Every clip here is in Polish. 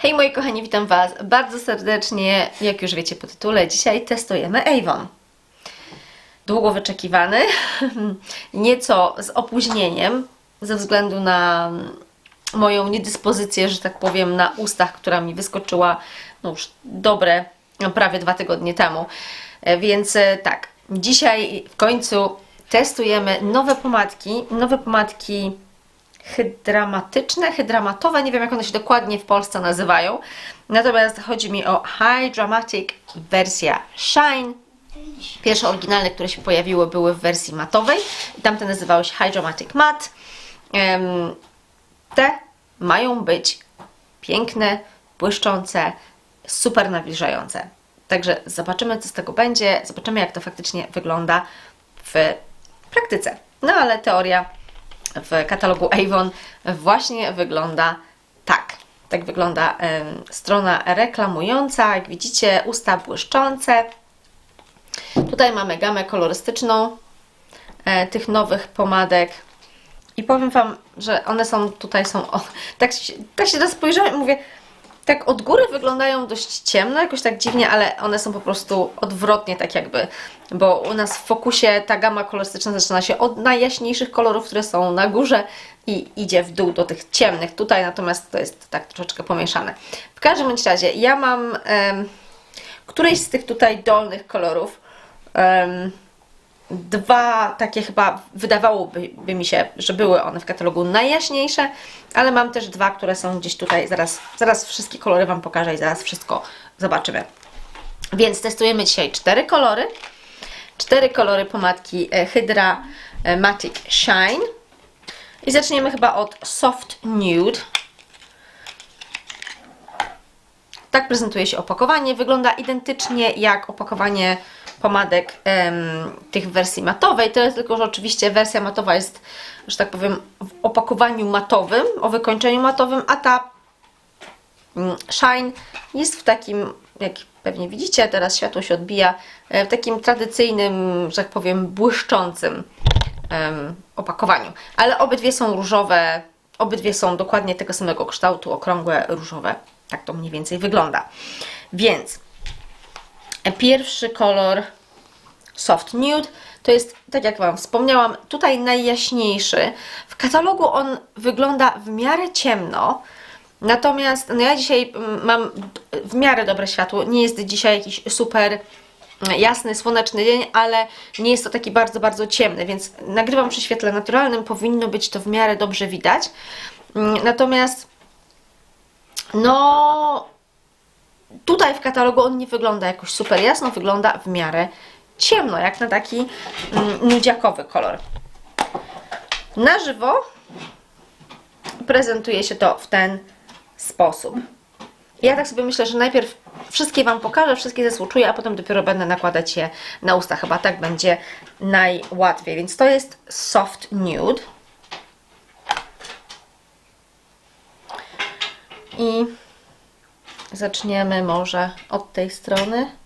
Hej moi kochani, witam Was bardzo serdecznie. Jak już wiecie po tytule, dzisiaj testujemy Avon. Długo wyczekiwany, nieco z opóźnieniem, ze względu na moją niedyspozycję, że tak powiem, na ustach, która mi wyskoczyła no już dobre prawie dwa tygodnie temu. E, Więc e, tak, dzisiaj w końcu testujemy nowe pomadki, nowe pomadki hydramatyczne, hydramatowe, nie wiem jak one się dokładnie w Polsce nazywają. Natomiast chodzi mi o High Dramatic wersja Shine. Pierwsze oryginalne, które się pojawiły, były w wersji matowej. Tamte nazywały się High Dramatic Matte. Te mają być piękne, błyszczące, super nawilżające. Także zobaczymy, co z tego będzie. Zobaczymy, jak to faktycznie wygląda w praktyce. No ale teoria w katalogu Avon właśnie wygląda tak. Tak wygląda strona reklamująca. Jak widzicie, usta błyszczące. Tutaj mamy gamę kolorystyczną e, tych nowych pomadek. I powiem Wam, że one są tutaj są. O, tak, tak się teraz spojrzałam i mówię, tak od góry wyglądają dość ciemno, jakoś tak dziwnie, ale one są po prostu odwrotnie, tak jakby, bo u nas w fokusie ta gama kolorystyczna zaczyna się od najjaśniejszych kolorów, które są na górze i idzie w dół do tych ciemnych tutaj, natomiast to jest tak troszeczkę pomieszane. W każdym razie ja mam em, którejś z tych tutaj dolnych kolorów. em, dwa takie chyba wydawałoby by mi się, że były one w katalogu najjaśniejsze, ale mam też dwa, które są gdzieś tutaj. Zaraz, zaraz wszystkie kolory Wam pokażę i zaraz wszystko zobaczymy. Więc testujemy dzisiaj cztery kolory. Cztery kolory pomadki e, Hydra e, Matic Shine. I zaczniemy chyba od Soft Nude. Tak prezentuje się opakowanie. Wygląda identycznie jak opakowanie pomadek em, tych w wersji matowej. Tyle tylko, że oczywiście wersja matowa jest, że tak powiem, w opakowaniu matowym, o wykończeniu matowym, a ta mm, Shine jest w takim, jak pewnie widzicie, teraz światło się odbija, e, w takim tradycyjnym, że tak powiem, błyszczącym em, opakowaniu. Ale obydwie są różowe, obydwie są dokładnie tego samego kształtu, okrągłe, różowe. Tak to mniej więcej wygląda. Więc e, pierwszy kolor Soft Nude to jest, tak jak Wam wspomniałam, tutaj najjaśniejszy. W katalogu on wygląda w miarę ciemno, natomiast no ja dzisiaj mm, mam w miarę dobre światło. Nie jest dzisiaj jakiś super mm, jasny, słoneczny dzień, ale nie jest to taki bardzo, bardzo ciemny, więc nagrywam przy świetle naturalnym, powinno być to w miarę dobrze widać. Mm, Natomiast no tutaj w katalogu on nie wygląda jakoś super jasno, wygląda w miarę ciemno, jak na taki mm, nudziakowy kolor. Na żywo prezentuje się to w ten sposób. Ja tak sobie myślę, że najpierw wszystkie Wam pokażę, wszystkie zesłuczuję, a potem dopiero będę nakładać je na usta. Chyba tak będzie najłatwiej. Więc to jest Soft Nude. I zaczniemy może od tej strony.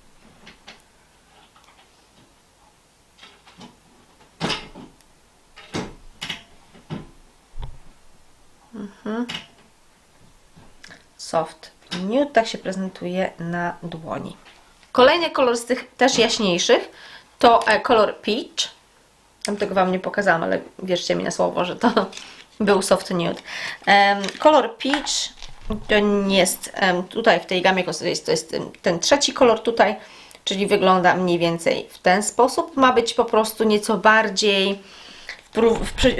Soft Nude, tak się prezentuje na dłoni. Kolejny kolor z tych też jaśniejszych to e, kolor Peach. Tego Wam nie pokazałam, ale wierzcie mi na słowo, że to był Soft Nude. Kolor Peach to nie jest tutaj w tej gamie to jest, to jest ten trzeci kolor tutaj, czyli wygląda mniej więcej w ten sposób. Ma być po prostu nieco bardziej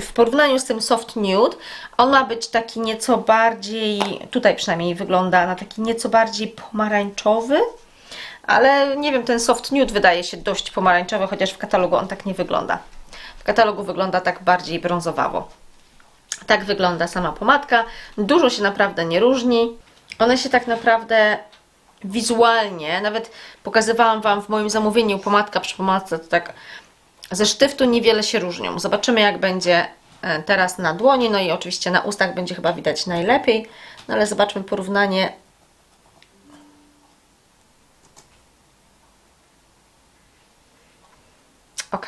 w porównaniu z tym soft nude, on ma być taki nieco bardziej, tutaj przynajmniej wygląda na taki nieco bardziej pomarańczowy, ale nie wiem, ten soft nude wydaje się dość pomarańczowy, chociaż w katalogu on tak nie wygląda. W katalogu wygląda tak bardziej brązowawo. Tak wygląda sama pomadka. Dużo się naprawdę nie różni. One się tak naprawdę wizualnie, nawet pokazywałam Wam w moim zamówieniu pomadka przy pomadce, to tak ze sztyftu niewiele się różnią. Zobaczymy, jak będzie e, teraz na dłoni, no i oczywiście na ustach będzie chyba widać najlepiej, no ale zobaczmy porównanie. Ok,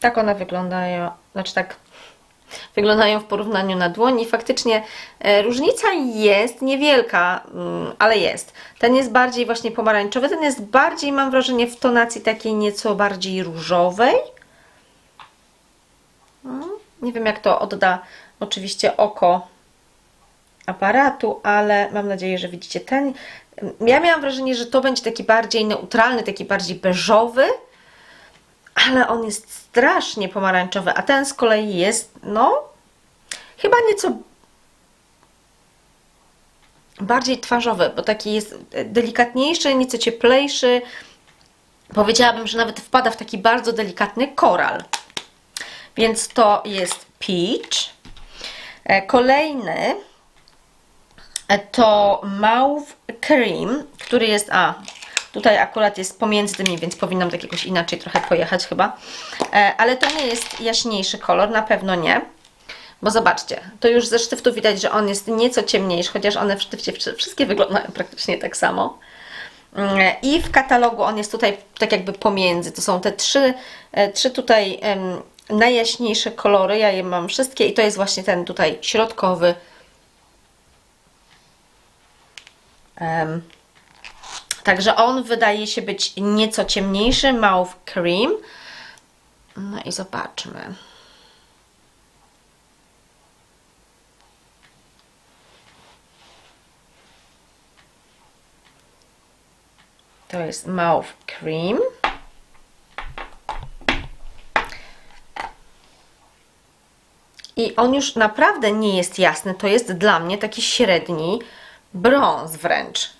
tak one wyglądają, znaczy tak wyglądają w porównaniu na dłoni. Faktycznie e, różnica jest niewielka, mm, ale jest. Ten jest bardziej właśnie pomarańczowy, ten jest bardziej, mam wrażenie, w tonacji takiej nieco bardziej różowej. Nie wiem, jak to odda oczywiście oko aparatu, ale mam nadzieję, że widzicie ten. Ja miałam wrażenie, że to będzie taki bardziej neutralny, taki bardziej beżowy, ale on jest strasznie pomarańczowy, a ten z kolei jest, no, chyba nieco bardziej twarzowy, bo taki jest delikatniejszy, nieco cieplejszy. Powiedziałabym, że nawet wpada w taki bardzo delikatny koral. Więc to jest peach. E, Kolejny e, to mauve cream, który jest, a tutaj akurat jest pomiędzy tymi, więc powinnam tak jakoś inaczej trochę pojechać chyba, E, ale to nie jest jaśniejszy kolor, na pewno nie, bo zobaczcie, to już ze sztyftu widać, że on jest nieco ciemniejszy, chociaż one w sztyfcie wszy- wszystkie wyglądają praktycznie tak samo. Mm, I w katalogu on jest tutaj tak jakby pomiędzy. To są te trzy, trzy tutaj najjaśniejsze kolory. Ja je mam wszystkie i to jest właśnie ten tutaj środkowy. Em, Także on wydaje się być nieco ciemniejszy, Mauve Cream. No i zobaczmy. To jest Mauve Cream. I on już naprawdę nie jest jasny. To jest dla mnie taki średni brąz wręcz.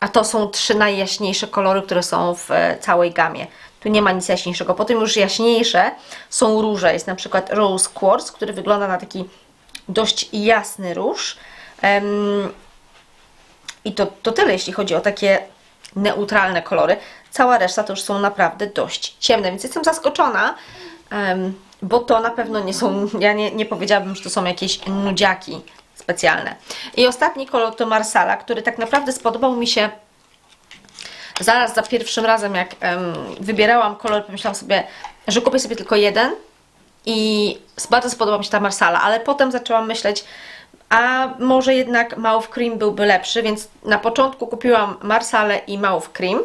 A to są trzy najjaśniejsze kolory, które są w e, całej gamie. Tu nie ma nic jaśniejszego. Potem już jaśniejsze są róże. Jest na przykład Rose Quartz, który wygląda na taki dość jasny róż. I to, to tyle, jeśli chodzi o takie neutralne kolory. Cała reszta to już są naprawdę dość ciemne, więc jestem zaskoczona, bo to na pewno nie są, ja nie, nie powiedziałabym, że to są jakieś nudziaki specjalne. I ostatni kolor to Marsala, który tak naprawdę spodobał mi się zaraz za pierwszym razem, jak em, wybierałam kolor, pomyślałam sobie, że kupię sobie tylko jeden i bardzo spodobała mi się ta Marsala, ale potem zaczęłam myśleć, a może jednak Mauve Cream byłby lepszy, więc na początku kupiłam Marsalę i Mauve Cream,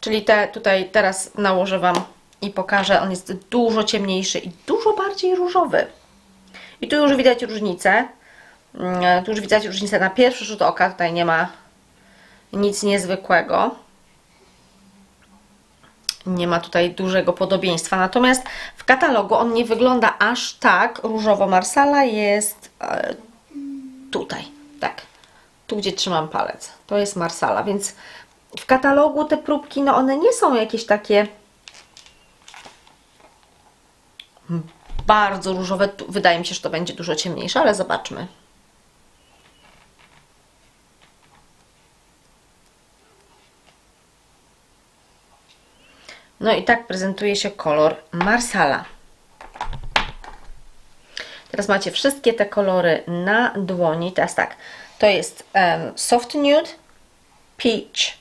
czyli te tutaj teraz nałożę Wam i pokażę, on jest dużo ciemniejszy i dużo bardziej różowy. I tu już widać różnicę. Mm, Tu już widać różnicę na pierwszy rzut oka, tutaj nie ma nic niezwykłego. Nie ma tutaj dużego podobieństwa. Natomiast w katalogu on nie wygląda aż tak różowo. Marsala jest e, tutaj, tak. Tu, gdzie trzymam palec. To jest Marsala, więc w katalogu te próbki, no one nie są jakieś takie bardzo różowe. Wydaje mi się, że to będzie dużo ciemniejsze, ale zobaczmy. No i tak prezentuje się kolor Marsala. Teraz macie wszystkie te kolory na dłoni. Teraz tak, to jest em, Soft Nude, Peach,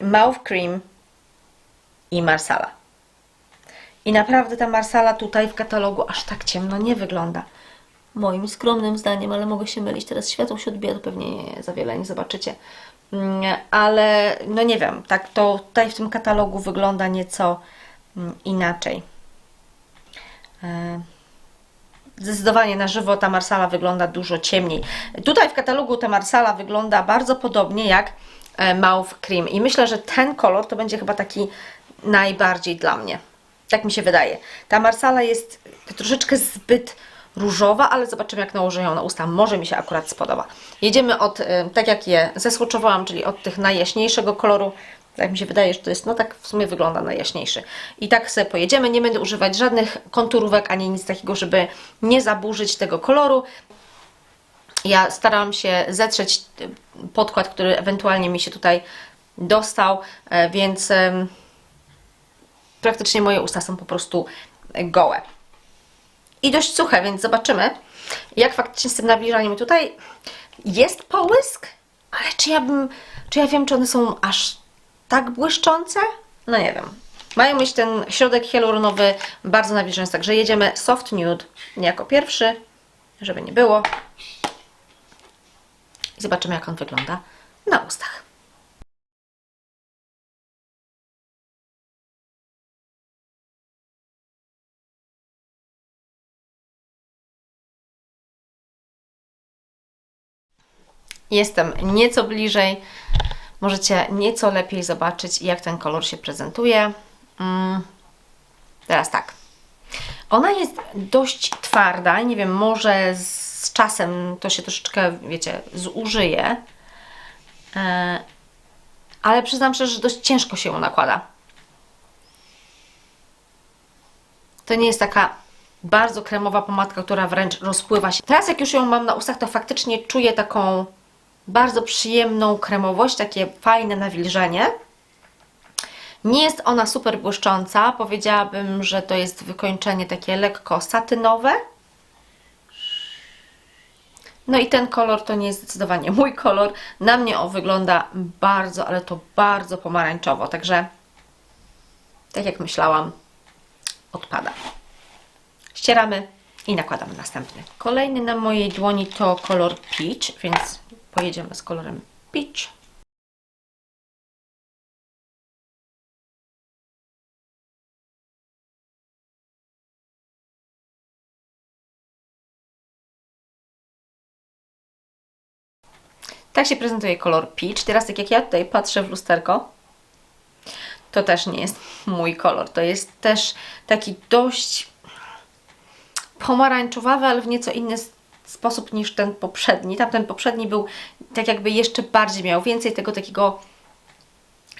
Mauve Cream i Marsala. I naprawdę ta Marsala tutaj w katalogu aż tak ciemno nie wygląda. Moim skromnym zdaniem, ale mogę się mylić. Teraz światło się odbija, to pewnie nie za wiele nie zobaczycie. Mm, Ale no nie wiem, tak to tutaj w tym katalogu wygląda nieco mm, inaczej. E, Zdecydowanie na żywo ta Marsala wygląda dużo ciemniej. Tutaj w katalogu ta Marsala wygląda bardzo podobnie jak e, Mauve Cream i myślę, że ten kolor to będzie chyba taki najbardziej dla mnie. Tak mi się wydaje. Ta Marsala jest troszeczkę zbyt różowa, ale zobaczymy jak nałożę ją na usta. Może mi się akurat spodoba. Jedziemy od, y, tak jak je zesłuczowałam, czyli od tych najjaśniejszego koloru. Tak mi się wydaje, że to jest, no tak w sumie wygląda najjaśniejszy. I tak sobie pojedziemy. Nie będę używać żadnych konturówek, ani nic takiego, żeby nie zaburzyć tego koloru. Ja starałam się zetrzeć y, podkład, który ewentualnie mi się tutaj dostał, e, więc praktycznie moje usta są po prostu gołe. I dość suche, więc zobaczymy, jak faktycznie z tym nawilżaniem tutaj jest połysk, ale czy ja bym, czy ja wiem, czy one są aż tak błyszczące? No nie wiem. mają mieć ten środek hialuronowy bardzo nawilżający. Także jedziemy Soft Nude jako pierwszy, żeby nie było. I zobaczymy, jak on wygląda na ustach. Jestem nieco bliżej. Możecie nieco lepiej zobaczyć, jak ten kolor się prezentuje. Mm. Teraz tak. Ona jest dość twarda. Nie wiem, może z czasem to się troszeczkę, wiecie, zużyje. E, ale przyznam szczerze, że dość ciężko się ją nakłada. To nie jest taka bardzo kremowa pomadka, która wręcz rozpływa się. Teraz jak już ją mam na ustach, to faktycznie czuję taką bardzo przyjemną kremowość, takie fajne nawilżenie. Nie jest ona super błyszcząca. Powiedziałabym, że to jest wykończenie takie lekko satynowe. No i ten kolor to nie jest zdecydowanie mój kolor. Na mnie on wygląda bardzo, ale to bardzo pomarańczowo. Także, tak jak myślałam, odpada. Ścieramy i nakładamy następny. Kolejny na mojej dłoni to kolor peach, więc pojedziemy z kolorem peach. Tak się prezentuje kolor peach. Teraz tak jak ja tutaj patrzę w lusterko, to też nie jest mój kolor. To jest też taki dość pomarańczowawy, ale w nieco inny sposób niż ten poprzedni. Tamten poprzedni był tak jakby jeszcze bardziej miał więcej tego takiego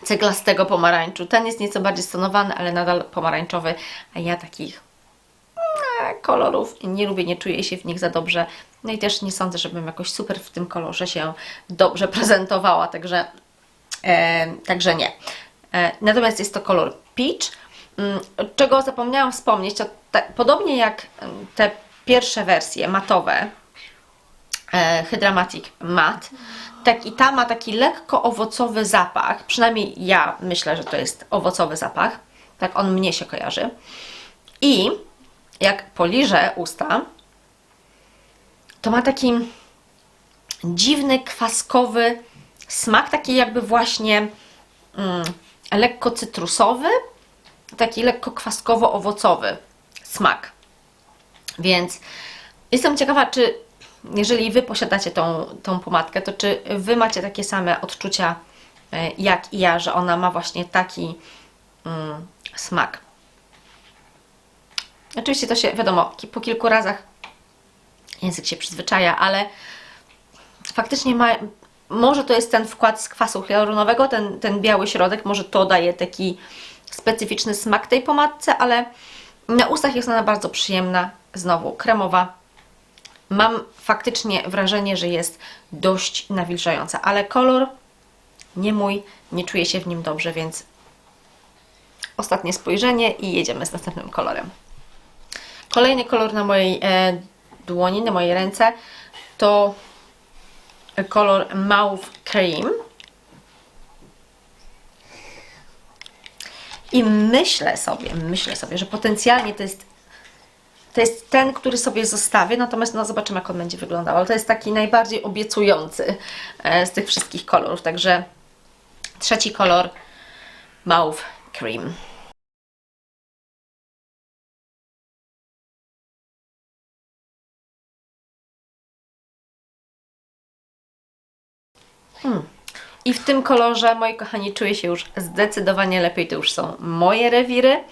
ceglastego pomarańczu. Ten jest nieco bardziej stonowany, ale nadal pomarańczowy, a ja takich e, kolorów nie lubię, nie czuję się w nich za dobrze. No i też nie sądzę, żebym jakoś super w tym kolorze się dobrze prezentowała, także, e, także nie. E, natomiast jest to kolor peach, Mm, czego zapomniałam wspomnieć, to te, podobnie jak mm, te pierwsze wersje matowe, Hydramatic Matte, tak i ta ma taki lekko owocowy zapach, przynajmniej ja myślę, że to jest owocowy zapach, tak on mnie się kojarzy. I jak poliżę usta, to ma taki dziwny, kwaskowy smak, taki jakby właśnie mm, lekko cytrusowy, taki lekko kwaskowo-owocowy smak. Więc jestem ciekawa, czy jeżeli Wy posiadacie tą, tą pomadkę, to czy Wy macie takie same odczucia e, jak i ja, że ona ma właśnie taki mm, smak. Oczywiście to się, wiadomo, po kilku razach język się przyzwyczaja, ale faktycznie ma, może to jest ten wkład z kwasu hialuronowego, ten, ten biały środek, może to daje taki specyficzny smak tej pomadce, ale na ustach jest ona bardzo przyjemna, znowu kremowa. Mam faktycznie wrażenie, że jest dość nawilżająca, ale kolor nie mój, nie czuję się w nim dobrze, więc ostatnie spojrzenie i jedziemy z następnym kolorem. Kolejny kolor na mojej e, dłoni, na mojej ręce to kolor Mauve Cream. I myślę sobie, myślę sobie, że potencjalnie to jest, to jest ten, który sobie zostawię, natomiast no, zobaczymy, jak on będzie wyglądał. Ale to jest taki najbardziej obiecujący e, z tych wszystkich kolorów. Także trzeci kolor Mauve Cream. I w tym kolorze, moi kochani, czuję się już zdecydowanie lepiej. To już są moje rewiry.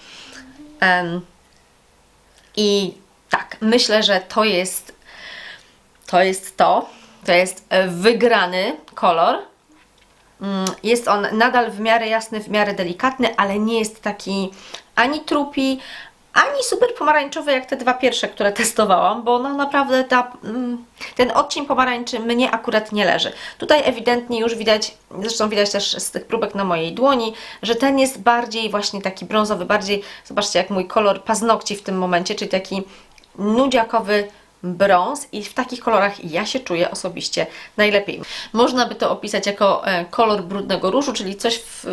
Em, I tak, myślę, że to jest to. Jest to. To jest e, wygrany kolor. Mm, Jest on nadal w miarę jasny, w miarę delikatny, ale nie jest taki ani trupi, ani super pomarańczowy jak te dwa pierwsze, które testowałam, bo no naprawdę ta, mm, ten odcień pomarańczy mnie akurat nie leży. Tutaj ewidentnie już widać, zresztą widać też z tych próbek na mojej dłoni, że ten jest bardziej właśnie taki brązowy, bardziej, zobaczcie jak mój kolor paznokci w tym momencie, czyli taki nudziakowy brąz i w takich kolorach ja się czuję osobiście najlepiej. Można by to opisać jako e, kolor brudnego różu, czyli coś, w,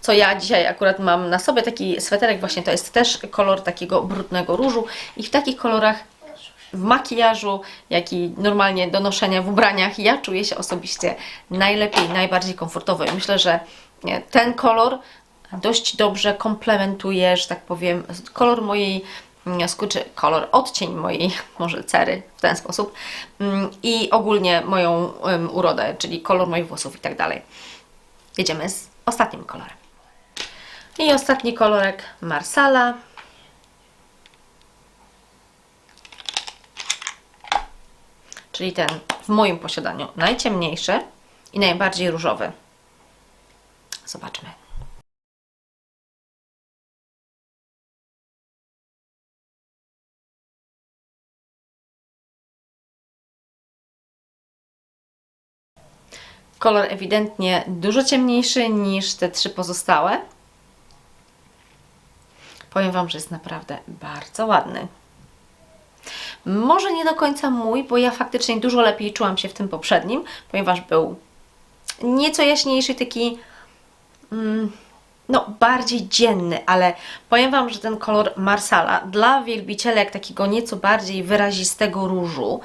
co ja dzisiaj akurat mam na sobie, taki sweterek właśnie to jest też kolor takiego brudnego różu i w takich kolorach w makijażu, jak i normalnie do noszenia w ubraniach, ja czuję się osobiście najlepiej, najbardziej komfortowo. I myślę, że ten kolor dość dobrze komplementuje, że tak powiem, kolor mojej skóry, kolor, odcień mojej może cery w ten sposób mm, i ogólnie moją urodę, czyli kolor moich włosów i tak dalej. Jedziemy z ostatnim kolorem. I ostatni kolorek Marsala. czyli ten w moim posiadaniu najciemniejszy i najbardziej różowy. Zobaczmy. Kolor ewidentnie dużo ciemniejszy niż te trzy pozostałe. Powiem Wam, że jest naprawdę bardzo ładny. Może nie do końca mój, bo ja faktycznie dużo lepiej czułam się w tym poprzednim, ponieważ był nieco jaśniejszy, taki mm, no bardziej dzienny, ale powiem Wam, że ten kolor Marsala dla wielbicielek takiego nieco bardziej wyrazistego różu,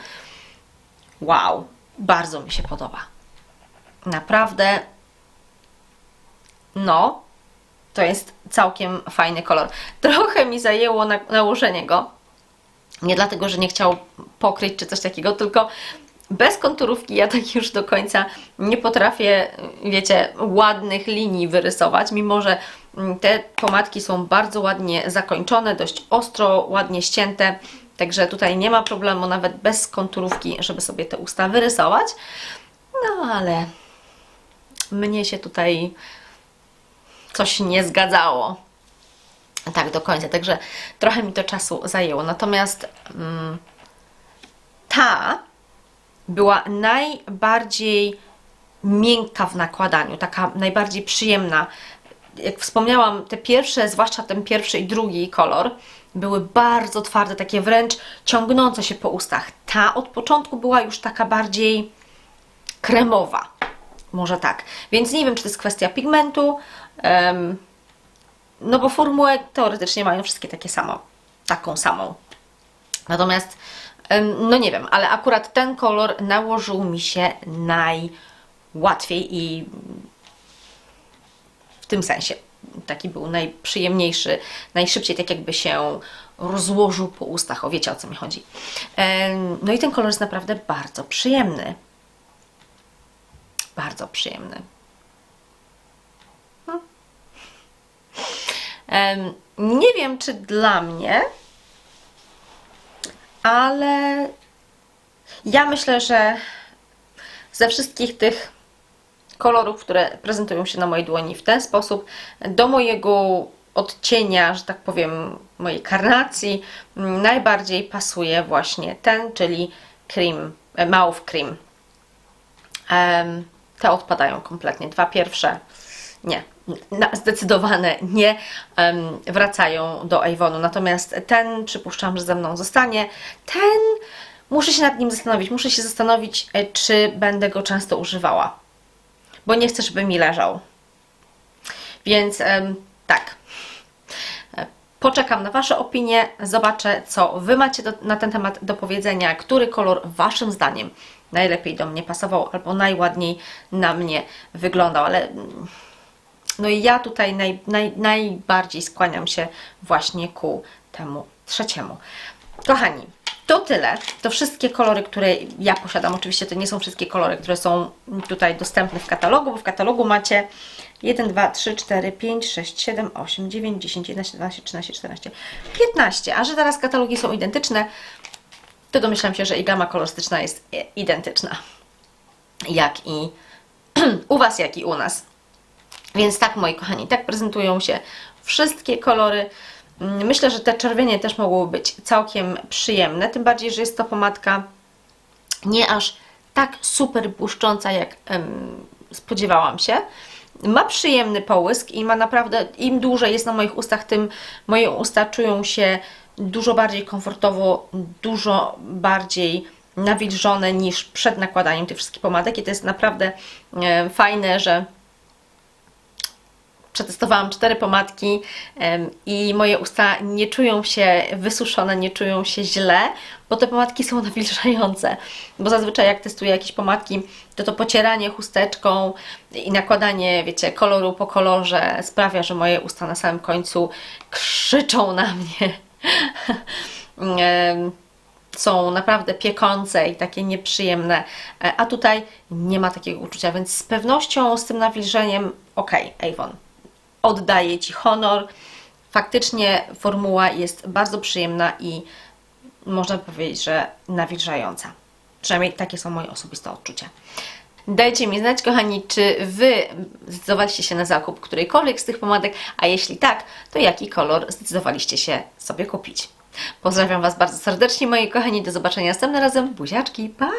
wow, bardzo mi się podoba. Naprawdę, no, to jest całkiem fajny kolor. Trochę mi zajęło na, nałożenie go, nie dlatego, że nie chciał pokryć czy coś takiego, tylko bez konturówki ja tak już do końca nie potrafię, wiecie, ładnych linii wyrysować, mimo że mm, te pomadki są bardzo ładnie zakończone, dość ostro, ładnie ścięte, także tutaj nie ma problemu nawet bez konturówki, żeby sobie te usta wyrysować. No ale mnie się tutaj coś nie zgadzało tak do końca, także trochę mi to czasu zajęło. Natomiast mm, ta była najbardziej miękka w nakładaniu, taka najbardziej przyjemna. Jak wspomniałam, te pierwsze, zwłaszcza ten pierwszy i drugi kolor, były bardzo twarde, takie wręcz ciągnące się po ustach. Ta od początku była już taka bardziej kremowa. Może tak. Więc nie wiem, czy to jest kwestia pigmentu. Um, no bo formułę teoretycznie mają wszystkie takie samo, taką samą. Natomiast, no nie wiem, ale akurat ten kolor nałożył mi się najłatwiej i w tym sensie taki był najprzyjemniejszy, najszybciej tak jakby się rozłożył po ustach. O, wiecie o co mi chodzi. No i ten kolor jest naprawdę bardzo przyjemny. Bardzo przyjemny. Nie wiem, czy dla mnie, ale ja myślę, że ze wszystkich tych kolorów, które prezentują się na mojej dłoni w ten sposób, do mojego odcienia, że tak powiem, mojej karnacji, najbardziej pasuje właśnie ten, czyli cream, e, mauve cream. Te odpadają kompletnie. Dwa pierwsze nie, zdecydowane nie wracają do Avonu. Natomiast ten przypuszczam, że ze mną zostanie. Ten muszę się nad nim zastanowić. Muszę się zastanowić, e, czy będę go często używała. Bo nie chcę, żeby mi leżał. Więc tak. E, poczekam na Wasze opinie, zobaczę, co Wy macie do, na ten temat do powiedzenia, który kolor Waszym zdaniem najlepiej do mnie pasował albo najładniej na mnie wyglądał, ale no i ja tutaj naj, naj, najbardziej skłaniam się właśnie ku temu trzeciemu. Kochani, to tyle. To wszystkie kolory, które ja posiadam. Oczywiście to nie są wszystkie kolory, które są tutaj dostępne w katalogu, bo w katalogu macie 1, 2, 3, 4, 5, 6, 7, 8, 9, 10, 11, 12, 13, 14, 15. A że teraz katalogi są identyczne, to domyślam się, że i gama kolorystyczna jest identyczna. Jak i u Was, jak i u nas. Więc tak, moi kochani, tak prezentują się wszystkie kolory. Mm, myślę, że te czerwienie też mogłyby być całkiem przyjemne, tym bardziej, że jest to pomadka nie aż tak super błyszcząca, jak spodziewałam się. Ma przyjemny połysk i ma naprawdę, im dłużej jest na moich ustach, tym moje usta czują się dużo bardziej komfortowo, dużo bardziej nawilżone niż przed nakładaniem tych wszystkich pomadek i to jest naprawdę e, fajne, że przetestowałam cztery pomadki i moje usta nie czują się wysuszone, nie czują się źle, bo te pomadki są nawilżające. Bo zazwyczaj jak testuję jakieś pomadki, to to pocieranie chusteczką i nakładanie, wiecie, koloru po kolorze sprawia, że moje usta na samym końcu krzyczą na mnie. Są naprawdę piekące i takie nieprzyjemne, E, a tutaj nie ma takiego uczucia, więc z pewnością z tym nawilżeniem, ok, Avon, oddaję Ci honor. Faktycznie formuła jest bardzo przyjemna i można powiedzieć, że nawilżająca. Przynajmniej takie są moje osobiste odczucia. Dajcie mi znać, kochani, czy Wy zdecydowaliście się na zakup którejkolwiek z tych pomadek, a jeśli tak, to jaki kolor zdecydowaliście się sobie kupić. Pozdrawiam Was bardzo serdecznie, moi kochani, do zobaczenia następnym razem. Buziaczki, pa!